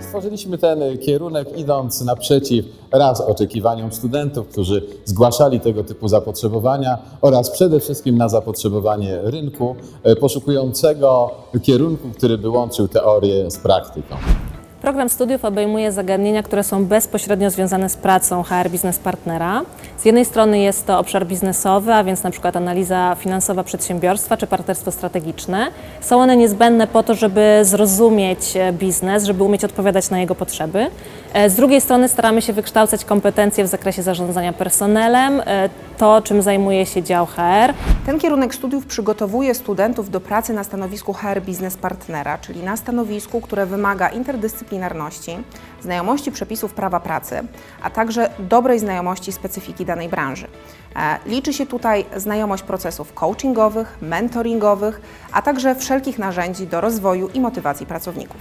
Stworzyliśmy ten kierunek idąc naprzeciw raz oczekiwaniom studentów, którzy zgłaszali tego typu zapotrzebowania oraz przede wszystkim na zapotrzebowanie rynku e, poszukującego kierunku, który by łączył teorię z praktyką. Program studiów obejmuje zagadnienia, które są bezpośrednio związane z pracą HR Business Partnera. Z jednej strony jest to obszar biznesowy, a więc na przykład analiza finansowa przedsiębiorstwa czy partnerstwo strategiczne. Są one niezbędne po to, żeby zrozumieć e, biznes, żeby umieć odpowiadać na jego potrzeby. E, Z drugiej strony staramy się wykształcać kompetencje w zakresie zarządzania personelem, e, to czym zajmuje się dział HR, Ten kierunek studiów przygotowuje studentów do pracy na stanowisku HR Business Partnera, czyli na stanowisku, które wymaga interdyscyplinarności, znajomości przepisów prawa pracy, a także dobrej znajomości specyfiki danej branży. E, Liczy się tutaj znajomość procesów coachingowych, mentoringowych, a także wszelkich narzędzi do rozwoju i motywacji pracowników.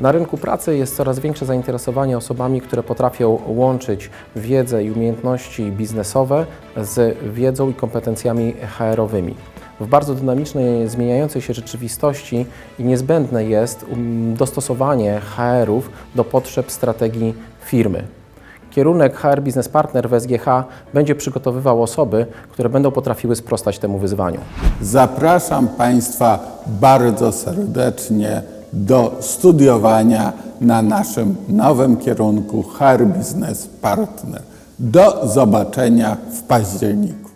Na rynku pracy jest coraz większe zainteresowanie osobami, które potrafią łączyć wiedzę i umiejętności biznesowe z wiedzą i kompetencjami HR-owymi. W bardzo dynamicznej, zmieniającej się rzeczywistości niezbędne jest um, dostosowanie HR-ów do potrzeb strategii firmy. Kierunek HR Business Partner w SGH będzie przygotowywał osoby, które będą potrafiły sprostać temu wyzwaniu. Zapraszam Państwa bardzo serdecznie do studiowania na naszym nowym kierunku HR Business Partner. Do zobaczenia w październiku.